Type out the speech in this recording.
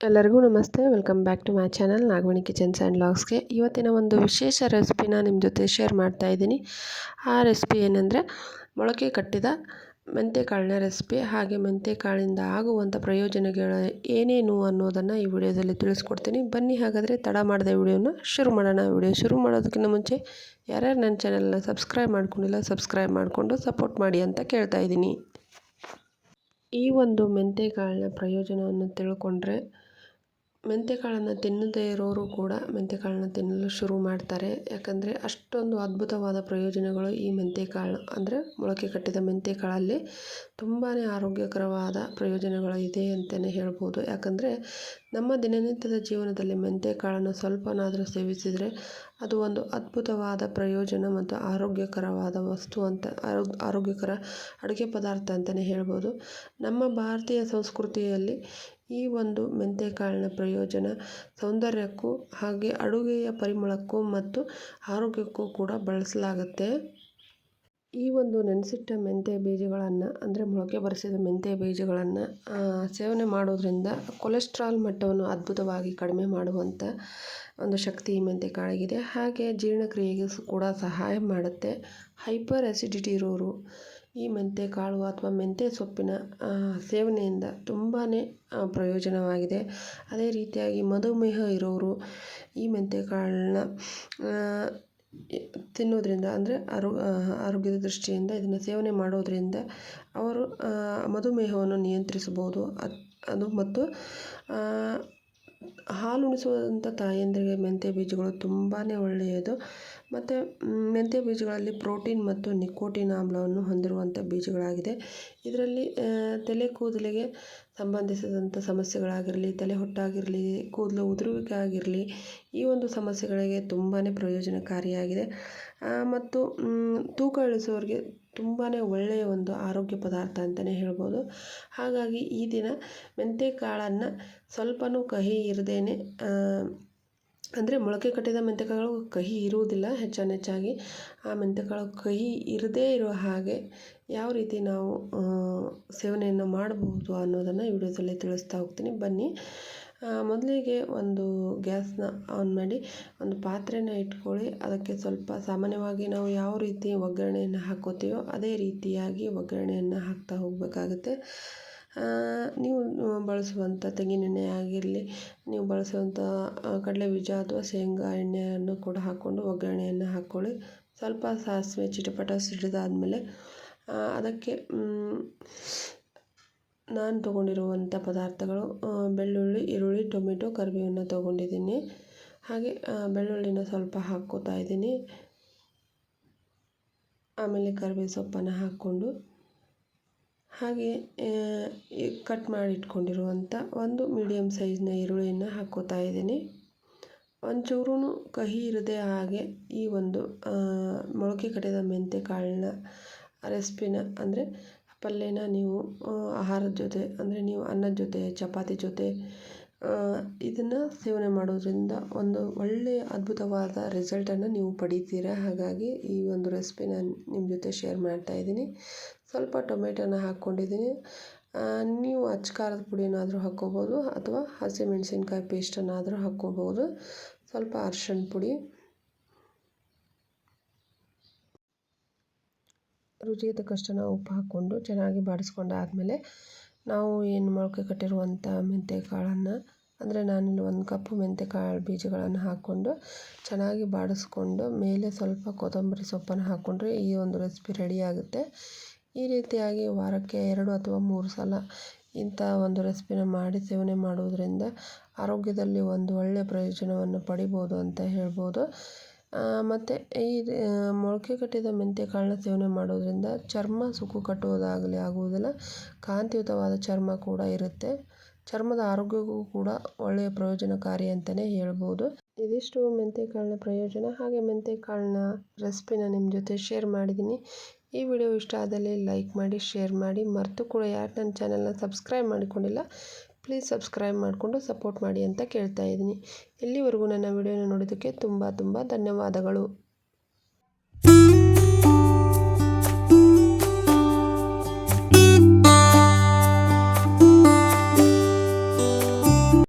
ಎಲ್ಲರಿಗೂ ನಮಸ್ತೆ. Welcome back to my channel Nagavani kitchens and ಲಾಗ್ಸ್ಗೆ. ಇವತ್ತಿನ ಒಂದು ವಿಶೇಷ ರೆಸಿಪಿನ ನಿಮ್ಮ ಜೊತೆ ಶೇರ್ ಮಾಡ್ತಾ ಇದ್ದೀನಿ. ಆ ರೆಸಿಪಿ ಏನಂದರೆ, ಮೊಳಕೆ ಕಟ್ಟಿದ ಮೆಂತ್ಯಕಾಳಿನ ರೆಸಿಪಿ, ಹಾಗೆ ಮೆಂತ್ಯಕಾಳಿಂದ ಆಗುವಂಥ ಪ್ರಯೋಜನಗಳು ಏನೇನು ಅನ್ನೋದನ್ನು ಈ ವಿಡಿಯೋದಲ್ಲಿ ತಿಳಿಸ್ಕೊಡ್ತೀನಿ. ಬನ್ನಿ, ಹಾಗಾದರೆ ತಡ ಮಾಡಿದ ವಿಡಿಯೋನ ಶುರು ಮಾಡೋಣ. ವಿಡಿಯೋ ಶುರು ಮಾಡೋದಕ್ಕಿಂತ ಮುಂಚೆ, ಯಾರ್ಯಾರು ನನ್ನ ಚಾನಲ್ನ ಸಬ್ಸ್ಕ್ರೈಬ್ ಮಾಡ್ಕೊಂಡಿಲ್ಲ, ಸಬ್ಸ್ಕ್ರೈಬ್ ಮಾಡಿಕೊಂಡು ಸಪೋರ್ಟ್ ಮಾಡಿ ಅಂತ ಕೇಳ್ತಾ ಇದ್ದೀನಿ. ಈ ಒಂದು ಮೆಂತೆಕಾಳಿನ ಪ್ರಯೋಜನವನ್ನು ತಿಳ್ಕೊಂಡ್ರೆ ಮೆಂತ್ಯಕಾಳನ್ನು ತಿನ್ನದೇ ಇರೋರು ಕೂಡ ಮೆಂತ್ಯಕಾಳನ್ನ ತಿನ್ನಲು ಶುರು ಮಾಡ್ತಾರೆ. ಯಾಕಂದರೆ ಅಷ್ಟೊಂದು ಅದ್ಭುತವಾದ ಪ್ರಯೋಜನಗಳು ಈ ಮೆಂತ್ಯಕಾಳು ಅಂದರೆ ಮೊಳಕೆ ಕಟ್ಟಿದ ಮೆಂತ್ಯಕಾಳಲ್ಲಿ ತುಂಬಾ ಆರೋಗ್ಯಕರವಾದ ಪ್ರಯೋಜನಗಳು ಇದೆ ಅಂತಲೇ ಹೇಳ್ಬೋದು. ಯಾಕಂದರೆ ನಮ್ಮ ದಿನನಿತ್ಯದ ಜೀವನದಲ್ಲಿ ಮೆಂತ್ಯಕಾಳನ್ನು ಸ್ವಲ್ಪನಾದರೂ ಸೇವಿಸಿದರೆ ಅದು ಒಂದು ಅದ್ಭುತವಾದ ಪ್ರಯೋಜನ ಮತ್ತು ಆರೋಗ್ಯಕರವಾದ ವಸ್ತು ಅಂತ ಆರೋಗ್ಯಕರ ಅಡುಗೆ ಪದಾರ್ಥ ಅಂತಲೇ ಹೇಳ್ಬೋದು. ನಮ್ಮ ಭಾರತೀಯ ಸಂಸ್ಕೃತಿಯಲ್ಲಿ ಈ ಒಂದು ಮೆಂತ್ಯಕಾಳಿನ ಪ್ರಯೋಜನ ಸೌಂದರ್ಯಕ್ಕೂ ಹಾಗೆ ಅಡುಗೆಯ ಪರಿಮಳಕ್ಕೂ ಮತ್ತು ಆರೋಗ್ಯಕ್ಕೂ ಕೂಡ ಬಳಸಲಾಗುತ್ತೆ. ಈ ಒಂದು ನೆನೆಸಿಟ್ಟ ಮೆಂತ್ಯ ಬೀಜಗಳನ್ನು, ಅಂದರೆ ಮೊಳಕೆ ಬರೆಸಿದ ಮೆಂತ್ಯ ಬೀಜಗಳನ್ನು ಸೇವನೆ ಮಾಡೋದ್ರಿಂದ ಕೊಲೆಸ್ಟ್ರಾಲ್ ಮಟ್ಟವನ್ನು ಅದ್ಭುತವಾಗಿ ಕಡಿಮೆ ಮಾಡುವಂಥ ಒಂದು ಶಕ್ತಿ ಈ ಮೆಂತ್ಯಕಾಳಿಗಿದೆ ಹಾಗೆ ಜೀರ್ಣಕ್ರಿಯೆಗೆ ಕೂಡ ಸಹಾಯ ಮಾಡುತ್ತೆ. ಹೈಪರ್ ಆ್ಯಸಿಡಿಟಿ ಇರೋರು ಈ ಮೆಂತ್ಯಕಾಳು ಅಥವಾ ಮೆಂತ್ಯ ಸೊಪ್ಪಿನ ಸೇವನೆಯಿಂದ ತುಂಬಾ ಪ್ರಯೋಜನವಾಗಿದೆ. ಅದೇ ರೀತಿಯಾಗಿ ಮಧುಮೇಹ ಇರೋರು ಈ ಮೆಂತ್ಯಕಾಳನ್ನ ತಿನ್ನೋದರಿಂದ ಅಂದರೆ ಆರೋ ಆರೋಗ್ಯದ ದೃಷ್ಟಿಯಿಂದ ಇದನ್ನು ಸೇವನೆ ಮಾಡೋದರಿಂದ ಅವರು ಮಧುಮೇಹವನ್ನು ನಿಯಂತ್ರಿಸಬಹುದು. ಅದು ಮತ್ತು ಹಾಲುಣಿಸುವಂಥ ತಾಯಂದಿರಿಗೆ ಮೆಂತ್ಯ ಬೀಜಗಳು ತುಂಬಾ ಒಳ್ಳೆಯದು. ಮತ್ತು ಮೆಂತ್ಯ ಬೀಜಗಳಲ್ಲಿ ಪ್ರೋಟೀನ್ ಮತ್ತು ನಿಕೋಟಿನ್ ಆಮ್ಲವನ್ನು ಹೊಂದಿರುವಂಥ ಬೀಜಗಳಾಗಿದೆ. ಇದರಲ್ಲಿ ತಲೆ ಕೂದಲಿಗೆ ಸಂಬಂಧಿಸಿದಂಥ ಸಮಸ್ಯೆಗಳಾಗಿರಲಿ, ತಲೆ ಹೊಟ್ಟಾಗಿರಲಿ, ಕೂದಲು ಉದುರುವಿಕೆ ಆಗಿರಲಿ ಈ ಒಂದು ಸಮಸ್ಯೆಗಳಿಗೆ ತುಂಬಾ ಪ್ರಯೋಜನಕಾರಿಯಾಗಿದೆ. ಮತ್ತು ತೂಕ ಇಳಿಸೋರಿಗೆ ತುಂಬಾ ಒಳ್ಳೆಯ ಒಂದು ಆರೋಗ್ಯ ಪದಾರ್ಥ ಅಂತಲೇ ಹೇಳ್ಬೋದು. ಹಾಗಾಗಿ ಈ ದಿನ ಮೆಂತ್ಯಕಾಳನ್ನು ಸ್ವಲ್ಪನೂ ಕಹಿ ಇರದೇ ಅಂದರೆ ಮೊಳಕೆ ಕಟ್ಟಿದ ಮೆಂತ್ಯಕಾಳು ಕಹಿ ಇರುವುದಿಲ್ಲ, ಹೆಚ್ಚಾನೆಚ್ಚಾಗಿ ಆ ಮೆಂತ್ಯಕಾಳು ಕಹಿ ಇರದೇ ಇರೋ ಹಾಗೆ ಯಾವ ರೀತಿ ನಾವು ಸೇವನೆಯನ್ನು ಮಾಡಬಹುದು ಅನ್ನೋದನ್ನು ಈ ವಿಡಿಯೋದಲ್ಲಿ ತಿಳಿಸ್ತಾ ಹೋಗ್ತೀನಿ. ಬನ್ನಿ. ಮೊದಲಿಗೆ ಒಂದು ಗ್ಯಾಸ್ನ ಆನ್ ಮಾಡಿ ಒಂದು ಪಾತ್ರೆನ ಇಟ್ಕೊಳ್ಳಿ. ಅದಕ್ಕೆ ಸ್ವಲ್ಪ ಸಾಮಾನ್ಯವಾಗಿ ನಾವು ಯಾವ ರೀತಿ ಒಗ್ಗರಣೆಯನ್ನು ಹಾಕೋತೀವೋ ಅದೇ ರೀತಿಯಾಗಿ ಒಗ್ಗರಣೆಯನ್ನು ಹಾಕ್ತಾ ಹೋಗಬೇಕಾಗುತ್ತೆ. ನೀವು ಬಳಸುವಂಥ ತೆಂಗಿನೆಣ್ಣೆ ಆಗಿರಲಿ, ನೀವು ಬಳಸುವಂಥ ಕಡಲೆ ಬೀಜ ಅಥವಾ ಶೇಂಗಾ ಎಣ್ಣೆಯನ್ನು ಕೂಡ ಹಾಕ್ಕೊಂಡು ಒಗ್ಗರಣೆಯನ್ನು ಹಾಕ್ಕೊಳ್ಳಿ ಸ್ವಲ್ಪ ಸಾಸಿವೆ, ಚಿಟಪಟ ಸಿಡಿದಾದಮೇಲೆ ಅದಕ್ಕೆ ನಾನು ತೊಗೊಂಡಿರುವಂಥ ಪದಾರ್ಥಗಳು ಬೆಳ್ಳುಳ್ಳಿ, ಈರುಳ್ಳಿ, ಟೊಮೆಟೊ, ಕರಿಬೇವನ್ನು ತೊಗೊಂಡಿದ್ದೀನಿ. ಹಾಗೆ ಬೆಳ್ಳುಳ್ಳಿನ ಸ್ವಲ್ಪ ಹಾಕ್ಕೋತಾ ಇದ್ದೀನಿ. ಆಮೇಲೆ ಕರಿಬೇವು ಸೊಪ್ಪನ್ನು ಹಾಕ್ಕೊಂಡು. ಹಾಗೆ ಕಟ್ ಮಾಡಿ ಇಟ್ಕೊಂಡಿರುವಂಥ ಒಂದು ಮೀಡಿಯಮ್ ಸೈಜ್ನ ಈರುಳ್ಳಿಯನ್ನು ಹಾಕ್ಕೋತಾ ಇದ್ದೀನಿ. ಒಂಚೂರು ಕಹಿ ಇರದೆ ಹಾಗೆ ಈ ಒಂದು ಮೊಳಕೆ ಕಟ್ಟಿದ ಮೆಂತ್ಯ ಕಾಳನ್ನ ರೆಸಿಪಿನ ಅಂದರೆ ಪಲ್ಯನ ನೀವು ಆಹಾರದ ಜೊತೆ ಅಂದರೆ ನೀವು ಅನ್ನದ ಜೊತೆ, ಚಪಾತಿ ಜೊತೆ ಇದನ್ನು ಸೇವನೆ ಮಾಡೋದ್ರಿಂದ ಒಂದು ಒಳ್ಳೆಯ ಅದ್ಭುತವಾದ ರಿಸಲ್ಟನ್ನು ನೀವು ಪಡಿತೀರ. ಹಾಗಾಗಿ ಈ ಒಂದು ರೆಸಿಪಿನ ನಿಮ್ಮ ಜೊತೆ ಶೇರ್ ಮಾಡ್ತಾ ಇದ್ದೀನಿ. ಸ್ವಲ್ಪ ಟೊಮೆಟೊನ ಹಾಕ್ಕೊಂಡಿದ್ದೀನಿ. ನೀವು ಅಚ್ಚ ಖಾರದ ಪುಡಿನಾದರೂ ಹಾಕ್ಕೋಬೋದು ಅಥವಾ ಹಸಿಮೆಣಸಿನ್ಕಾಯಿ ಪೇಸ್ಟನ್ನಾದರೂ ಹಾಕ್ಕೋಬೋದು. ಸ್ವಲ್ಪ ಅರ್ಶಿಣ ಪುಡಿ. ರುಚಿಗೆ ತಕ್ಕಷ್ಟು ಉಪ್ಪು ಹಾಕ್ಕೊಂಡು ಚೆನ್ನಾಗಿ ಬಾಡಿಸ್ಕೊಂಡಾದಮೇಲೆ ನಾವು ಏನು ಮೊಳಕೆ ಕಟ್ಟಿರುವಂಥ ಮೆಂತ್ಯಕಾಳನ್ನು ಅಂದರೆ ನಾನಿಲ್ಲಿ ಒಂದು ಕಪ್ಪು ಮೆಂತ್ಯಕಾಳು ಬೀಜಗಳನ್ನು ಹಾಕ್ಕೊಂಡು ಚೆನ್ನಾಗಿ ಬಾಡಿಸ್ಕೊಂಡು ಮೇಲೆ ಸ್ವಲ್ಪ ಕೊತ್ತಂಬರಿ ಸೊಪ್ಪನ್ನು ಹಾಕ್ಕೊಂಡ್ರೆ ಈ ಒಂದು ರೆಸಿಪಿ ರೆಡಿ ಆಗುತ್ತೆ. ಈ ರೀತಿಯಾಗಿ ವಾರಕ್ಕೆ ಎರಡು ಅಥವಾ ಮೂರು ಸಲ ಇಂಥ ಒಂದು ರೆಸಿಪಿನ ಮಾಡಿ ಸೇವನೆ ಮಾಡುವುದರಿಂದ ಆರೋಗ್ಯದಲ್ಲಿ ಒಂದು ಒಳ್ಳೆಯ ಪ್ರಯೋಜನವನ್ನು ಪಡಿಬೋದು ಅಂತ ಹೇಳ್ಬೋದು. ಮತ್ತು ಈ ಮೊಳಕೆ ಕಟ್ಟಿದ ಮೆಂತ್ಯಕಾಳನ್ನ ಸೇವನೆ ಮಾಡೋದರಿಂದ ಚರ್ಮ ಸುಕ್ಕು ಕಟ್ಟುವುದಾಗಲಿ ಆಗುವುದಿಲ್ಲ, ಕಾಂತಿಯುತವಾದ ಚರ್ಮ ಕೂಡ ಇರುತ್ತೆ. ಚರ್ಮದ ಆರೋಗ್ಯಕ್ಕೂ ಕೂಡ ಒಳ್ಳೆಯ ಪ್ರಯೋಜನಕಾರಿ ಅಂತಲೇ ಹೇಳ್ಬೋದು. ಇದಿಷ್ಟು ಮೆಂತ್ಯಕಾಳಿನ ಪ್ರಯೋಜನ. ಹಾಗೆ ಮೆಂತ್ಯಕಾಳಿನ ರೆಸಿಪಿನ ನಿಮ್ಮ ಜೊತೆ ಶೇರ್ ಮಾಡಿದ್ದೀನಿ. ಈ ವಿಡಿಯೋ ಇಷ್ಟ ಆದಲ್ಲಿ ಲೈಕ್ ಮಾಡಿ, ಶೇರ್ ಮಾಡಿ. ಮರೆತು ಕೂಡ ಯಾರು ನನ್ನ ಚಾನಲ್ನ ಸಬ್ಸ್ಕ್ರೈಬ್ ಮಾಡಿಕೊಂಡಿಲ್ಲ, ಪ್ಲೀಸ್ ಸಬ್ಸ್ಕ್ರೈಬ್ ಮಾಡಿಕೊಂಡು ಸಪೋರ್ಟ್ ಮಾಡಿ ಅಂತ ಕೇಳ್ತಾ ಇದ್ದೀನಿ. ಇಲ್ಲಿವರೆಗೂ ನನ್ನ ವಿಡಿಯೋನ ನೋಡೋದಕ್ಕೆ ತುಂಬ ತುಂಬ ಧನ್ಯವಾದಗಳು.